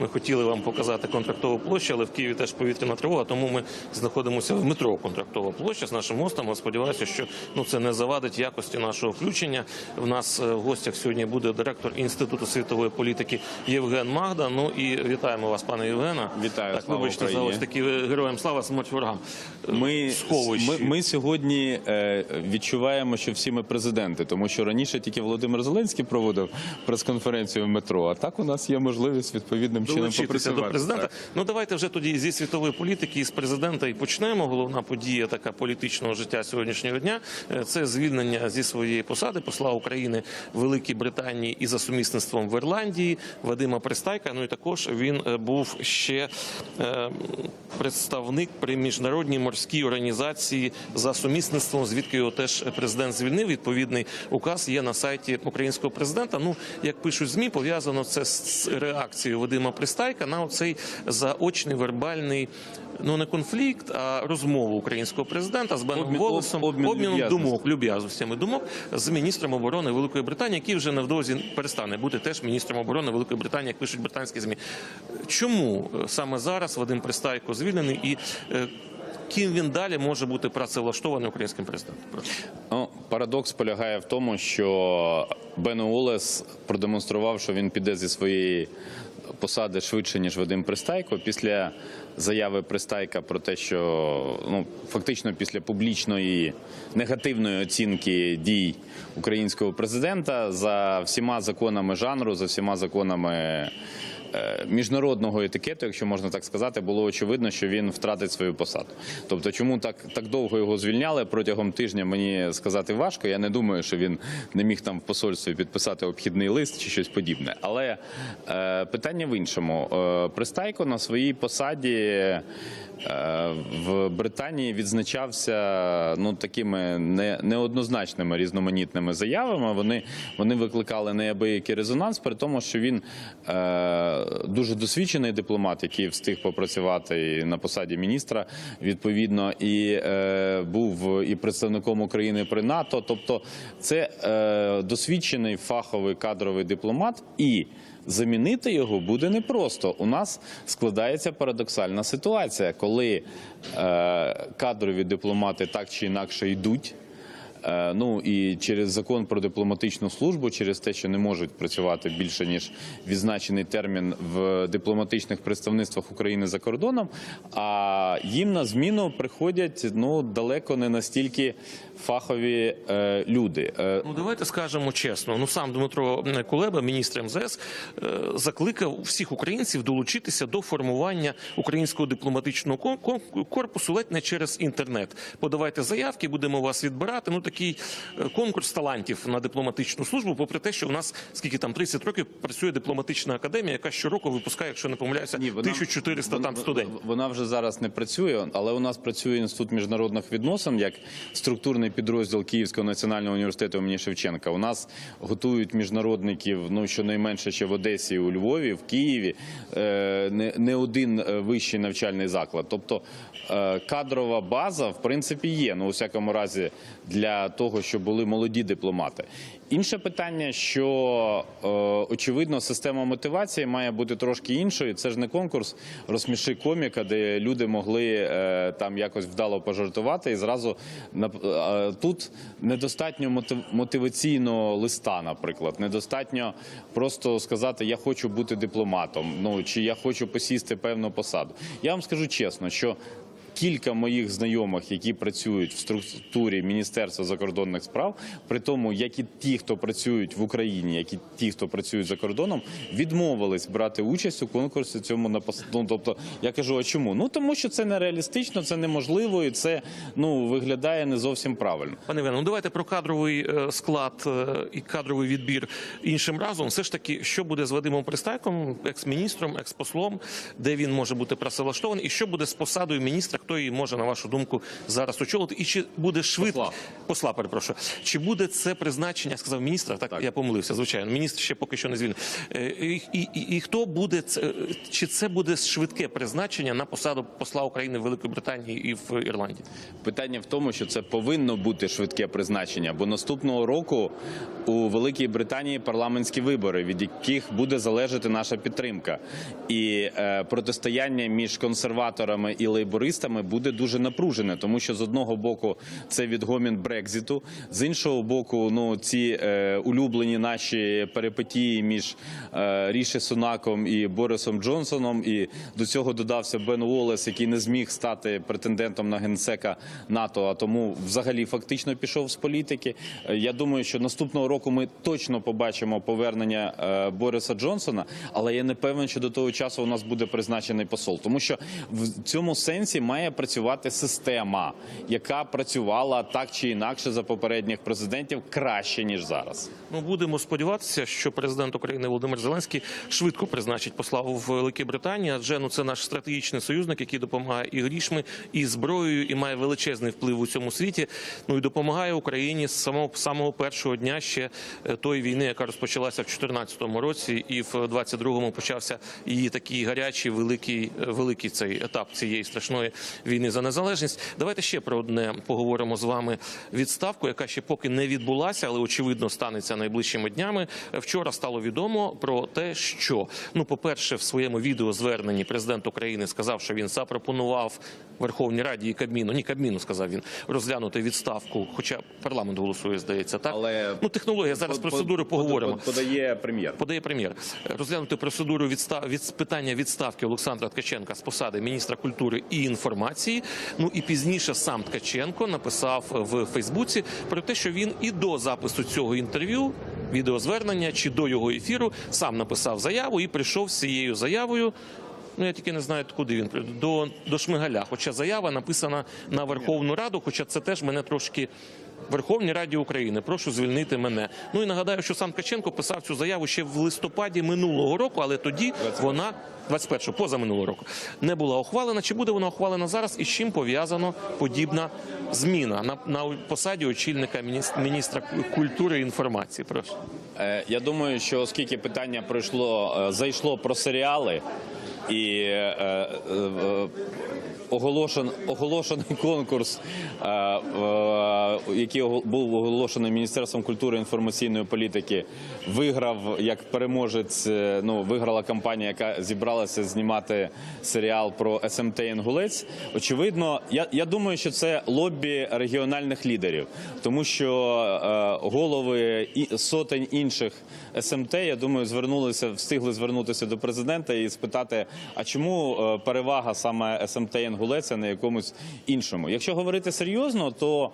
Ми хотіли вам показати контрактову площу, але в Києві теж повітряна тривога, тому ми знаходимося в метро контрактова площа з нашим мостом. Я Сподіваюся, що ну це не завадить якості нашого включення. В нас е, в гостях сьогодні буде директор інституту світової політики Євген Магда. Ну і вітаємо вас, пане Євгена. Вітаю, так. слава Вибачте за ось такі героям слава смерть ворогам. Е, Ми, ми, ми сьогодні е, відчуваємо, що всі ми президенти, тому що раніше тільки Володимир Зеленський проводив прес-конференцію в метро. А так у нас є можливість відповідним чином попрацювати. до президента. Так. Ну давайте вже тоді зі світової політики і з президента і почнемо. Головна подія така політичного життя сьогоднішнього дня е, це звільнення зі своєї посади посла України в Великій Британії і за сумісництвом в Ірландії Вадима Пристайка. Ну і також він е, був ще е, представник при міжнародній морській організації за сумісництвом, звідки його теж президент звільнив. Відповідний указ є на сайті українського президента. Ну як пишуть змі, пов'язано це з реакцією Вадима Пристайка на оцей заочний вербальний. Ну не конфлікт, а розмову українського президента з Беном Обмін- Волесом, обмін обміном люб'язностей. думок, люб'язностями думок з міністром оборони Великої Британії, який вже невдовзі перестане бути теж міністром оборони Великої Британії, як пишуть британські змі. Чому е, саме зараз Вадим Пристайко звільнений і е, ким він далі може бути працевлаштований українським президентом? Ну, парадокс полягає в тому, що Бен Олес продемонстрував, що він піде зі своєї посади швидше, ніж Вадим Пристайко. Після заяви Пристайка про те, що ну, фактично після публічної негативної оцінки дій українського президента за всіма законами жанру, за всіма законами. Е, Міжнародного етикету, якщо можна так сказати, було очевидно, що він втратить свою посаду. Тобто, чому так, так довго його звільняли протягом тижня, мені сказати важко. Я не думаю, що він не міг там в посольстві підписати обхідний лист чи щось подібне. Але е, питання в іншому. Е, Пристайко на своїй посаді е, в Британії відзначався ну такими не, неоднозначними різноманітними заявами. Вони, вони викликали неабиякий резонанс, при тому, що він е, дуже досвідчений дипломат, який встиг попрацювати на посаді міністра, відповідно, і е, був і представником України при НАТО. Тобто, це е, досвідчений фаховий кадровий дипломат і. Замінити його буде непросто. У нас складається парадоксальна ситуація, коли е, кадрові дипломати так чи інакше йдуть. Е, Ну і через закон про дипломатичну службу, через те, що не можуть працювати більше ніж відзначений термін в дипломатичних представництвах України за кордоном. А їм на зміну приходять ну далеко не настільки фахові е, люди. Е, Ну давайте скажемо чесно. Ну сам Дмитро Кулеба, міністр МЗС, е, закликав всіх українців долучитися до формування українського дипломатичного корпусу ледь не через інтернет. Подавайте заявки, будемо вас відбирати. Ну такий е, конкурс талантів на дипломатичну службу. Попри те, що у нас скільки там 30 років працює дипломатична академія, яка щороку випускає, якщо не помиляюся, Ні, вона- 1400 там студентів. Вона вже зараз не працює, але у нас працює інститут міжнародних відносин як структурний підрозділ Київського національного університету імені Шевченка. У нас готують міжнародників, ну щонайменше ще в Одесі, у Львові, в Києві. е, Не, не один е, вищий навчальний заклад. Тобто кадрова база, в принципі, є. Ну, у всякому разі, для того, щоб були молоді дипломати. Інше питання, що е, очевидно, система мотивації має бути трошки іншою. Це ж не конкурс розсміши коміка, де люди могли е, там якось вдало пожартувати, і зразу на е, тут недостатньо мотив- мотиваційного листа, наприклад, недостатньо просто сказати Я хочу бути дипломатом. Ну чи я хочу посісти певну посаду. Я вам скажу чесно, що кілька моїх знайомих, які працюють в структурі Міністерства закордонних справ, при тому, як і ті, хто працюють в Україні, як і ті, хто працюють за кордоном, відмовились брати участь у конкурсі цьому на Ну, тобто, я кажу, а чому? Ну тому що це нереалістично, це неможливо, і це ну виглядає не зовсім правильно. Пане Іване, ну давайте про кадровий е, склад е, і кадровий відбір іншим разом. Все ж таки, що буде з Вадимом Пристайком, екс-міністром, екс-послом, де він може бути працевлаштований, і що буде з посадою міністра хто її може, на вашу думку, зараз очолити? І чи буде швидко Посла. перепрошую. Чи буде це призначення? Я сказав міністра? Так, Так. я помилився. Звичайно, міністр ще поки що не звільнений. Е, І, і, і, і хто буде це? е, Чи це буде швидке призначення на посаду посла України в Великій Британії і в Ірландії? Питання в тому, що це повинно бути швидке призначення, бо наступного року у Великій Британії парламентські вибори, від яких буде залежати наша підтримка, і е, протистояння між консерваторами і лейбористами буде дуже напружене, тому що з одного боку це відгомін Брекзиту, з іншого боку, ну ці е, улюблені наші перипетії між е, Ріші Сунаком і Борисом Джонсоном, і до цього додався Бен Уоллес, який не зміг стати претендентом на генсека НАТО, а тому взагалі фактично пішов з політики. Е, Я думаю, що наступного року ми точно побачимо повернення е, Бориса Джонсона, але я не певен, що до того часу у нас буде призначений посол, тому що в цьому сенсі має працювати система, яка працювала так чи інакше за попередніх президентів краще ніж зараз. Ну будемо сподіватися, що президент України Володимир Зеленський швидко призначить посла в Великій Британії, адже ну це наш стратегічний союзник, який допомагає і грішми, і зброєю, і має величезний вплив у цьому світі. Ну і допомагає Україні з самого самого першого дня ще е, тої війни, яка розпочалася в 2014 році, і в 22-му почався її такий гарячий, великий, е, великий цей етап цієї страшної війни за незалежність. Давайте ще про одне поговоримо з вами відставку, яка ще поки не відбулася, але очевидно станеться найближчими днями. Вчора стало відомо про те, що ну, по-перше, в своєму відеозверненні президент України сказав, що він запропонував Верховній Раді і Кабміну, ні Кабміну сказав він розглянути відставку, хоча парламент голосує, здається, так Але ну технологія зараз процедури поговоримо. Подає прем'єр. Подає прем'єр розглянути процедуру відстав від питання відставки Олександра Ткаченка з посади міністра культури і інформації. Ну і пізніше сам Ткаченко написав в Фейсбуці про те, що він і до запису цього інтерв'ю, відеозвернення чи до його ефіру сам написав заяву і прийшов з цією заявою. Ну, я тільки не знаю, куди він прийде. до, до Шмигаля. Хоча заява написана на Верховну Раду, хоча це теж мене трошки. Верховній Раді України, прошу звільнити мене. Ну і нагадаю, що сам Ткаченко писав цю заяву ще в листопаді минулого року, але тоді вона 21-го, позаминулого року, не була ухвалена. Чи буде вона ухвалена зараз і з чим пов'язана подібна зміна на, на посаді очільника міністра, міністра культури і інформації? Прошу. Е, Я думаю, що оскільки питання пройшло, е, зайшло про серіали і е, е, оголошен, оголошений конкурс, е, який був оголошений Міністерством культури і інформаційної політики, виграв як переможець. е, Ну, виграла компанія, яка зібралася знімати серіал про СМТ Інгулець. Очевидно, я, я думаю, що це лобі регіональних лідерів, тому що голови і сотень інших СМТ, я думаю, звернулися, встигли звернутися до президента і спитати, а чому е, перевага саме СМТ Інгулець, а не якомусь іншому. Якщо говорити серйозно, то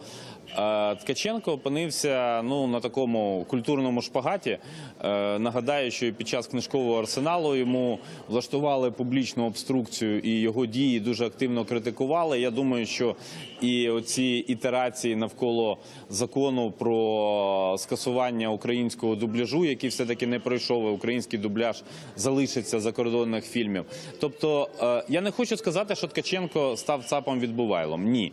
е, Ткаченко опинився ну на такому культурному шпагаті. Е, Нагадаю, що під час книжкового арсеналу йому влаштували публічну обструкцію, і його дії дуже активно критикували. Я думаю, що і оці ітерації навколо закону про скасування українського дубляжу, який все таки не пройшов, і український дубляж залишиться закордонних фільмів. Тобто, е, я не хочу сказати, що Ткаченко став цапом відбувайлом. Ні,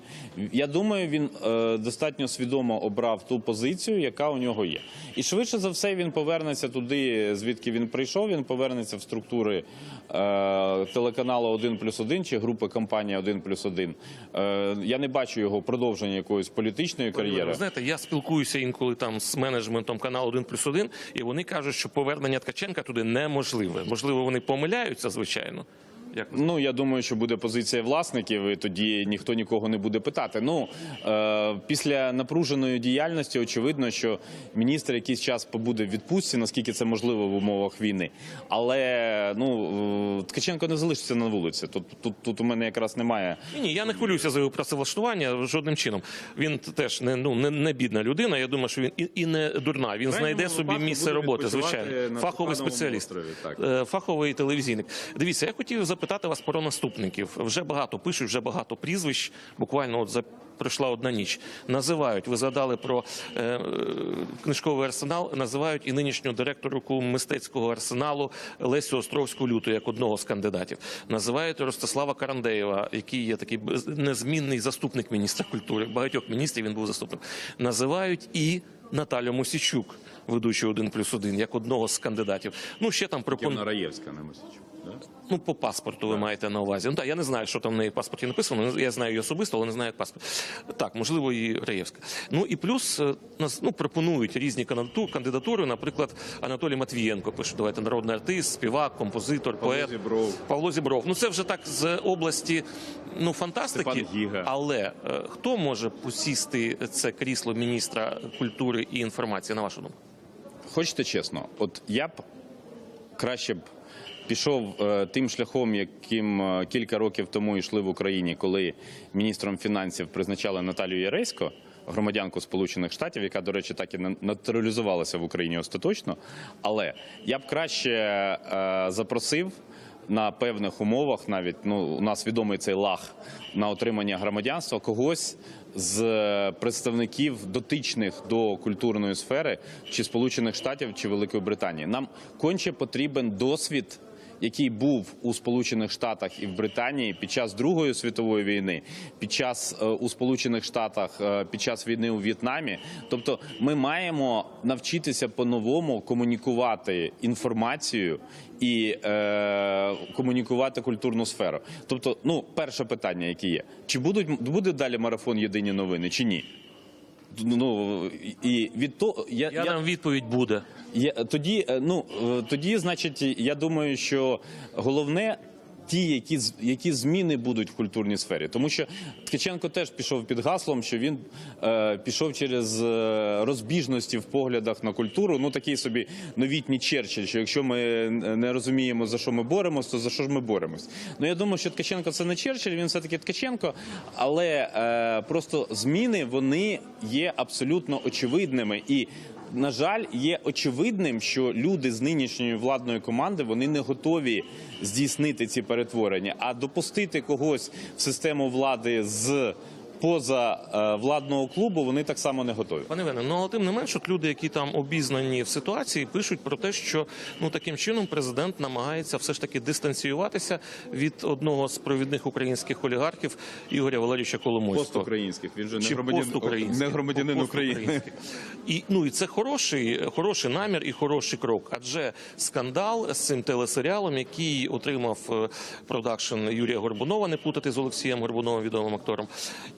я думаю, він е, достатньо свідомо обрав ту позицію, яка у нього є. І швидше за все він повернеться туди, звідки він прийшов. Він повернеться в структури е, телеканалу 1 плюс 1 чи групи компанія 1 плюс 1. Е, я не бачу його продовження якоїсь політичної кар'єри. Ви знаєте, я спілкуюся інколи там з менеджментом каналу 1 плюс 1, і вони кажуть, що повернення Ткаченка туди неможливе. Можливо, вони помиляються, звичайно. chaîne. Як ви Ну я думаю, що буде позиція власників, і тоді ніхто нікого не буде питати. Ну е, після напруженої діяльності, очевидно, що міністр якийсь час побуде в відпустці, наскільки це можливо в умовах війни. Але ну е, Ткаченко не залишиться на вулиці. Тут, тут, тут у мене якраз немає. Ні, ні, я не хвилююся за його працевлаштування жодним чином. Він теж не ну не, не бідна людина. Я думаю, що він і, і не дурна. Він знайде собі місце роботи. Звичайно, фаховий спеціаліст, Так. Е, фаховий телевізійник. Дивіться, я хотів запитати запитати вас про наступників. Вже багато пишуть, вже багато прізвищ. Буквально от за пройшла одна ніч. Називають. Ви згадали про е, книжковий арсенал. Називають і нинішню директорку мистецького арсеналу Лесю Островську люту як одного з кандидатів. Називають Ростислава Карандеєва, який є такий незмінний заступник міністра культури. Багатьох міністрів він був заступник. Називають і Наталю Мосічук, ведучу один плюс один, як одного з кандидатів. Ну ще там. Ківна Раєвська на Мосічук. Ну, по паспорту ви маєте на увазі. Ну так, я не знаю, що там в неї в паспорті написано. Я знаю її особисто, але не знаю як паспорт. Так, можливо, і Раєвська. Ну і плюс е, нас ну, пропонують різні кандидатури. Наприклад, Анатолій Матвієнко пише, давайте народний артист, співак, композитор, Павло поет. Зібров. Павло Зібров. Ну це вже так з області ну фантастики. Степан Гіга. Але е, хто може посісти це крісло міністра культури і інформації, на вашу думку? Хочете чесно, от я б краще б пішов е, тим шляхом, яким е, кілька років тому йшли в Україні, коли міністром фінансів призначали Наталію Яресько, громадянку Сполучених Штатів, яка, до речі, так і на- натуралізувалася в Україні остаточно. Але я б краще е, запросив. На певних умовах, навіть ну у нас відомий цей лаг на отримання громадянства когось з е, представників дотичних до культурної сфери чи Сполучених Штатів чи Великої Британії. Нам конче потрібен досвід. Який був у Сполучених Штатах і в Британії під час Другої світової війни, під час е, у Сполучених Штатах е, під час війни у В'єтнамі, тобто ми маємо навчитися по-новому комунікувати інформацію і е, комунікувати культурну сферу. Тобто, ну перше питання, яке є: чи будуть буде далі марафон Єдині новини, чи ні? Ну і від того я, Я, дам відповідь буде. я, тоді, е, ну е, тоді, значить, я думаю, що головне. Ті, які які зміни будуть в культурній сфері, тому що Ткаченко теж пішов під гаслом, що він е, пішов через е, розбіжності в поглядах на культуру. Ну такий собі новітній Черчилль, що якщо ми не розуміємо за що ми боремось, то за що ж ми боремось? Ну я думаю, що Ткаченко це не Черчилль, він все таки Ткаченко, але е, просто зміни вони є абсолютно очевидними і на жаль, є очевидним, що люди з нинішньої владної команди вони не готові здійснити ці перетворення, а допустити когось в систему влади з поза е, владного клубу вони так само не готові. Пане Вене, ну але тим не менш, от люди, які там обізнані в ситуації, пишуть про те, що ну таким чином президент намагається все ж таки дистанціюватися від одного з провідних українських олігархів Ігоря Валерійовича Коломойського. Постукраїнських він же Чи постукраїнських. не громадянин України. І ну і це хороший, хороший намір і хороший крок. Адже скандал з цим телесеріалом, який отримав е, продакшн Юрія Горбунова, не плутати з Олексієм Горбуновим, відомим актором.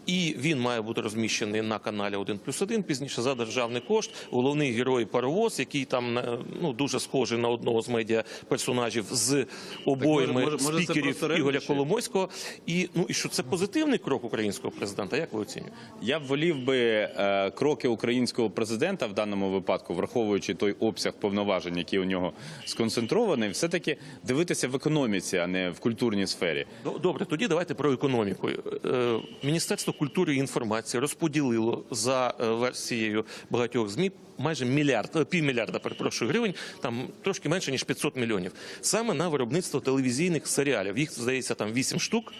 І він має бути розміщений на каналі 1 плюс 1, пізніше за державний кошт. Головний герой паровоз, який там е, ну дуже схожий на одного з медіа персонажів з обоїми може- може, спікерів просто Ігоря? Коломойського. І ну і що це позитивний крок українського президента? Як ви оцінюєте? Я б волів би е, кроки українського президента в даному випадку, враховуючи той обсяг повноважень, який у нього сконцентрований, все таки дивитися в економіці, а не в культурній сфері. Добре, тоді давайте про економіку. Е, Міністерство культури і інформації розподілило за е, версією багатьох змі майже мільярд, е, півмільярда, перепрошую, гривень, там трошки менше ніж 500 мільйонів, саме на виробництво телевізійних серіалів. Їх здається там 8 штук.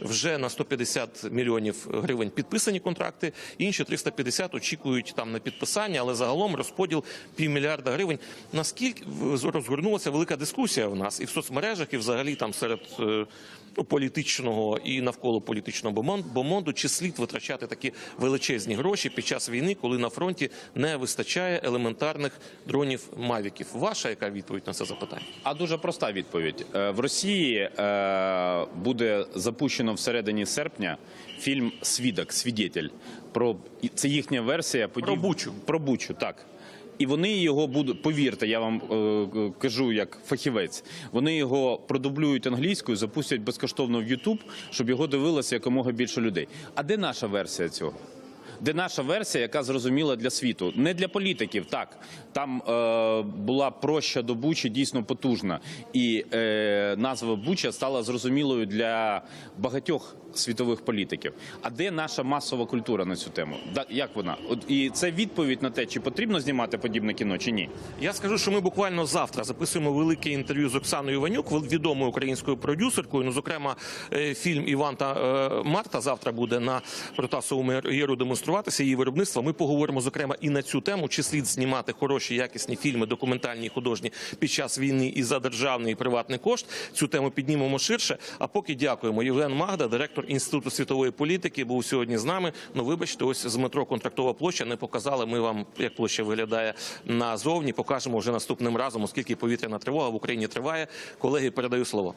Вже на 150 мільйонів гривень підписані контракти, інші 350 очікують там на підписання, але загалом розподіл півмільярда гривень. Наскільки розгорнулася велика дискусія в нас і в соцмережах, і взагалі там серед е, політичного і навколо політичного бомон- бомонду, чи слід витрачати такі величезні гроші під час війни, коли на фронті не вистачає елементарних дронів мавіків? Ваша яка відповідь на це запитання? А дуже проста відповідь Е, в Росії е, буде запущено всередині серпня фільм Свідок, свідетель. Про це їхня версія подій Про Бучу. Про Бучу, так. І вони його будуть, повірте, я вам е, кажу як фахівець. Вони його продублюють англійською, запустять безкоштовно в YouTube, щоб його дивилося якомога більше людей. А де наша версія цього? Де наша версія, яка зрозуміла для світу, не для політиків. Так там е, була проща до Бучі дійсно потужна, і е, назва Буча стала зрозумілою для багатьох світових політиків. А де наша масова культура на цю тему? Да, як вона? От і це відповідь на те, чи потрібно знімати подібне кіно, чи ні. Я скажу, що ми буквально завтра записуємо велике інтерв'ю з Оксаною Іванюк, відомою українською продюсеркою. Ну, зокрема, е, фільм Іван та е, Марта завтра буде на Протасовому єру демонструватися її виробництва. Ми поговоримо зокрема і на цю тему, чи слід знімати хороші якісні фільми, документальні художні під час війни і за державний і приватний кошт. Цю тему піднімемо ширше. А поки дякуємо. Євген Магда, директор інституту світової політики, був сьогодні з нами. Ну, вибачте, ось з метро контрактова площа не показали. Ми вам як площа виглядає назовні. Покажемо вже наступним разом, оскільки повітряна тривога в Україні триває. Колеги, передаю слово.